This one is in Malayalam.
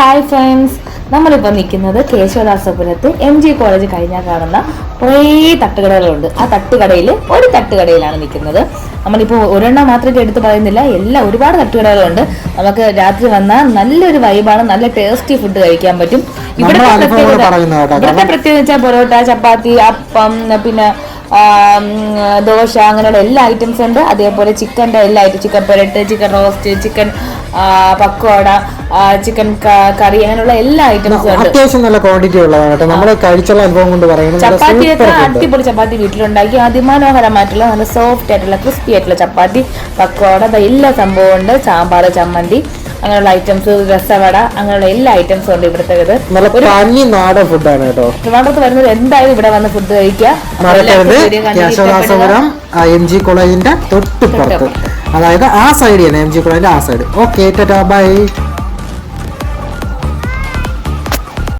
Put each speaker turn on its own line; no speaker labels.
ഹായ് ഫ്രണ്ട്സ് നമ്മളിപ്പോൾ നിൽക്കുന്നത് കേശവദാസപുരത്ത് എം ജി കോളേജ് കഴിഞ്ഞാൽ കാണുന്ന കുറേ തട്ടുകടകളുണ്ട്. ആ തട്ടുകടയിൽ ഒരു തട്ടുകടയിലാണ് നിൽക്കുന്നത്. നമ്മളിപ്പോൾ ഒരെണ്ണം മാത്രമേ എടുത്ത് പറയുന്നില്ല. എല്ലാം ഒരുപാട് തട്ടുകടകളുണ്ട്. നമുക്ക് രാത്രി വന്നാൽ നല്ലൊരു വൈബാണ് നല്ല ടേസ്റ്റി ഫുഡ് കഴിക്കാൻ പറ്റും.
ഇവിടെ
പ്രത്യേകത. ഇവിടുത്തെ പ്രത്യേകത വെച്ചാൽ പൊറോട്ട ചപ്പാത്തി അപ്പം പിന്നെ ദോശ അങ്ങനെയുള്ള എല്ലാ ഐറ്റംസ് ഉണ്ട്. അതേപോലെ ചിക്കന്റെ എല്ലാ item chicken പൊരട്ട് chicken roast chicken pakoda chicken curry അങ്ങനെയുള്ള എല്ലാ ഐറ്റംസും
അത്യാവശ്യം നല്ല ക്വാണ്ടിറ്റി ഉള്ളതാണ് കേട്ടോ. നമ്മൾ കഴിച്ചുള്ള അനുഭവം കൊണ്ട് പറയുന്നത് ചപ്പാത്തി
ചപ്പാത്തിയൊക്കെ അടിപൊളി ചപ്പാത്തി വീട്ടിലുണ്ടാക്കി. അതിമനോഹരമായിട്ടുള്ള നല്ല സോഫ്റ്റ് ആയിട്ടുള്ള ക്രിസ്പി ആയിട്ടുള്ള ചപ്പാത്തി പക്കോട എല്ലാ സംഭവം ഉണ്ട്. സാമ്പാർ ചമ്മന്തി അങ്ങനെയുള്ള ഐറ്റംസ് രസവട അങ്ങനെയുള്ള എല്ലാ ഐറ്റംസും ഉണ്ട് ഇവിടുത്തെ ഇത്.
തനി നാടൻ ഫുഡാണ് കേട്ടോ.
ട്രിവാൻഡ്രത്ത് വരുന്നത് എന്തായാലും ഇവിടെ വന്ന് ഫുഡ് കഴിക്കുക.
എം ജി കോളേജിന്റെ തൊട്ടുപുറത്ത് അതായത് ആ സൈഡ് തന്നെ എം ജി കോളേജിന്റെ ആ സൈഡ് ഓക്കെ ടാറ്റാ ബൈ